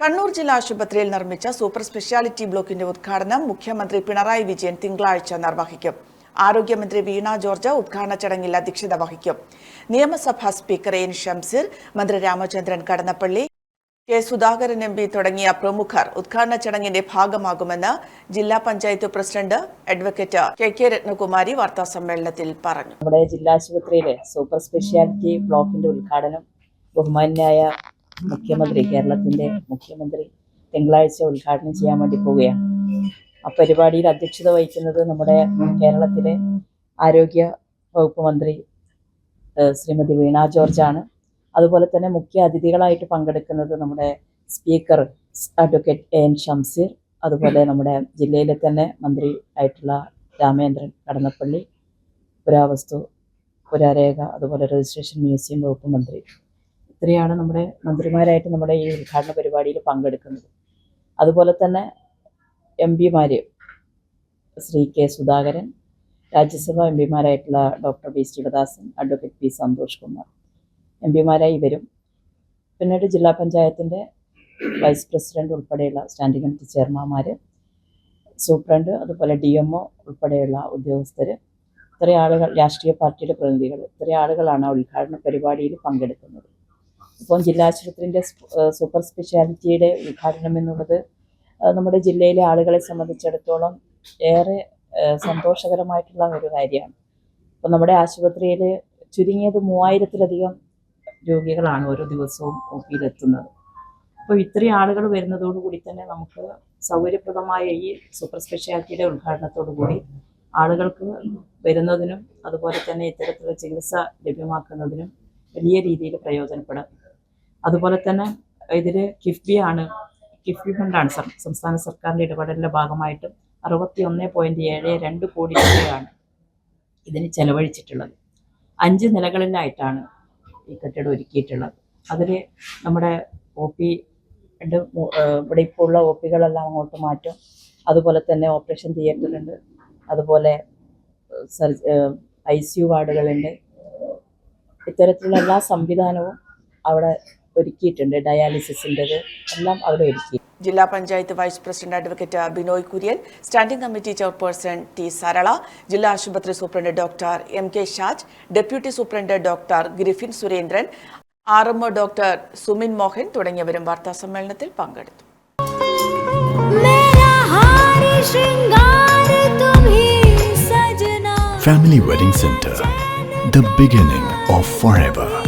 കണ്ണൂർ ജില്ലാ ആശുപത്രിയിൽ നിർമ്മിച്ച സൂപ്പർ സ്പെഷ്യാലിറ്റി ബ്ലോക്കിന്റെ ഉദ്ഘാടനം മുഖ്യമന്ത്രി പിണറായി വിജയൻ തിങ്കളാഴ്ച നിർവഹിക്കും. ആരോഗ്യമന്ത്രി വീണ ജോർജ് ഉദ്ഘാടന ചടങ്ങിൽ അധ്യക്ഷത വഹിക്കും. നിയമസഭാ സ്പീക്കർ എൻ. ഷംസീർ മന്ത്രി Ramachandran Kadannappally K. Sudhakaran M P തുടങ്ങിയ പ്രമുഖർ ഉദ്ഘാടന ചടങ്ങിന്റെ ഭാഗമാകുമെന്ന് ജില്ലാ panchayat president advocate K. K. Rathnakumari വാർത്താ സമ്മേളനത്തിൽ പറഞ്ഞു. നമ്മുടെ ജില്ലാ ആശുപത്രിയിലെ സൂപ്പർ സ്പെഷ്യാലിറ്റി ബ്ലോക്കിന്റെ ഉദ്ഘാടനം ബഹുമാന്യായ മുഖ്യമന്ത്രി കേരളത്തിന്റെ മുഖ്യമന്ത്രി തിങ്കളാഴ്ച ഉദ്ഘാടനം ചെയ്യാൻ വേണ്ടി പോവുകയാണ്. ആ പരിപാടിയിൽ അധ്യക്ഷത വഹിക്കുന്നത് നമ്മുടെ കേരളത്തിലെ ആരോഗ്യ വകുപ്പ് മന്ത്രി ശ്രീമതി വീണ ജോർജാണ്. അതുപോലെ തന്നെ മുഖ്യ അതിഥികളായിട്ട് പങ്കെടുക്കുന്നത് നമ്മുടെ speaker advocate A N Shamseer അതുപോലെ നമ്മുടെ ജില്ലയിലെ തന്നെ മന്ത്രി ആയിട്ടുള്ള രാമേന്ദ്രൻ കടന്നപ്പള്ളി പുരാവസ്തു പുരാരേഖ അതുപോലെ രജിസ്ട്രേഷൻ മ്യൂസിയം വകുപ്പ് മന്ത്രി. ഇത്രയാണ് നമ്മുടെ മന്ത്രിമാരായിട്ട് നമ്മുടെ ഈ ഉദ്ഘാടന പരിപാടിയിൽ പങ്കെടുക്കുന്നത്. അതുപോലെ തന്നെ എം പിമാർ ശ്രീ കെ സുധാകരൻ രാജ്യസഭാ M പിമാരായിട്ടുള്ള doctor B Sivadasan advocate P Santhosh Kumar M പിമാരായി ഇവരും പിന്നീട് ജില്ലാ പഞ്ചായത്തിന്റെ വൈസ് പ്രസിഡന്റ് ഉൾപ്പെടെയുള്ള സ്റ്റാൻഡിംഗ് കമ്മിറ്റി ചെയർമാന്മാർ സൂപ്രണ്ട് അതുപോലെ ഡി എം ഒ ഉൾപ്പെടെയുള്ള ഉദ്യോഗസ്ഥർ ഇത്രയും ആളുകൾ രാഷ്ട്രീയ പാർട്ടിയുടെ പ്രതിനിധികൾ ഇത്രയും ആളുകളാണ് ഉദ്ഘാടന പരിപാടിയിൽ പങ്കെടുക്കുന്നത്. ഇപ്പം ജില്ലാ ആശുപത്രിന്റെ സൂപ്പർ സ്പെഷ്യാലിറ്റിയുടെ ഉദ്ഘാടനം എന്നുള്ളത് നമ്മുടെ ജില്ലയിലെ ആളുകളെ സംബന്ധിച്ചിടത്തോളം ഏറെ സന്തോഷകരമായിട്ടുള്ള ഒരു കാര്യമാണ്. ഇപ്പം നമ്മുടെ ആശുപത്രിയിൽ ചുരുങ്ങിയത് മൂവായിരത്തിലധികം രോഗികളാണ് ഓരോ ദിവസവും ഒ പിയിലെത്തുന്നത്. അപ്പോൾ ഇത്രയും ആളുകൾ വരുന്നതോടുകൂടി തന്നെ നമുക്ക് സൗകര്യപ്രദമായ ഈ സൂപ്പർ സ്പെഷ്യാലിറ്റിയുടെ ഉദ്ഘാടനത്തോടു കൂടി ആളുകൾക്ക് വരുന്നതിനും അതുപോലെ തന്നെ ഇത്തരത്തിലുള്ള ചികിത്സ ലഭ്യമാക്കുന്നതിനും വലിയ രീതിയിൽ പ്രയോജനപ്പെടും. അതുപോലെ തന്നെ ഇതിൽ ആണ്. കിഫ്ബി ഫണ്ടാണ് സംസ്ഥാന സർക്കാരിന്റെ ഇടപെടലിന്റെ ഭാഗമായിട്ട് അറുപത്തി ഒന്ന് പോയിന്റ് ഏഴ് രണ്ട് കോടി രൂപയാണ് ഇതിന് ചെലവഴിച്ചിട്ടുള്ളത്. അഞ്ച് നിലകളിലായിട്ടാണ് ഈ കെട്ടിടം ഒരുക്കിയിട്ടുള്ളത്. അതിൽ നമ്മുടെ ഒ പി ഇവിടെ ഇപ്പോൾ ഉള്ള ഒ പികളെല്ലാം അങ്ങോട്ട് മാറ്റും. അതുപോലെ തന്നെ ഓപ്പറേഷൻ തിയേറ്റർ ഉണ്ട് അതുപോലെ ഐ സി യു വാർഡുകളുണ്ട്. ഇത്തരത്തിലുള്ള എല്ലാ സംവിധാനവും അവിടെ ഒരുക്കിയിട്ടുണ്ട് ഡയാലിസിസിന്റെത് എല്ലാം അവിടെ ഒരുക്കി. ജില്ലാ panchayat vice president advocate Binoy Kurian standing committee chairperson T Sarala ജില്ലാ ആശുപത്രി superintendent doctor M K Shaj deputy superintendent doctor Griffin Surendran R M doctor Sumin Mohan തുടങ്ങിയവരും വാർത്താ സമ്മേളനത്തിൽ പങ്കെടുത്തു. Family Wedding Center, the beginning of forever.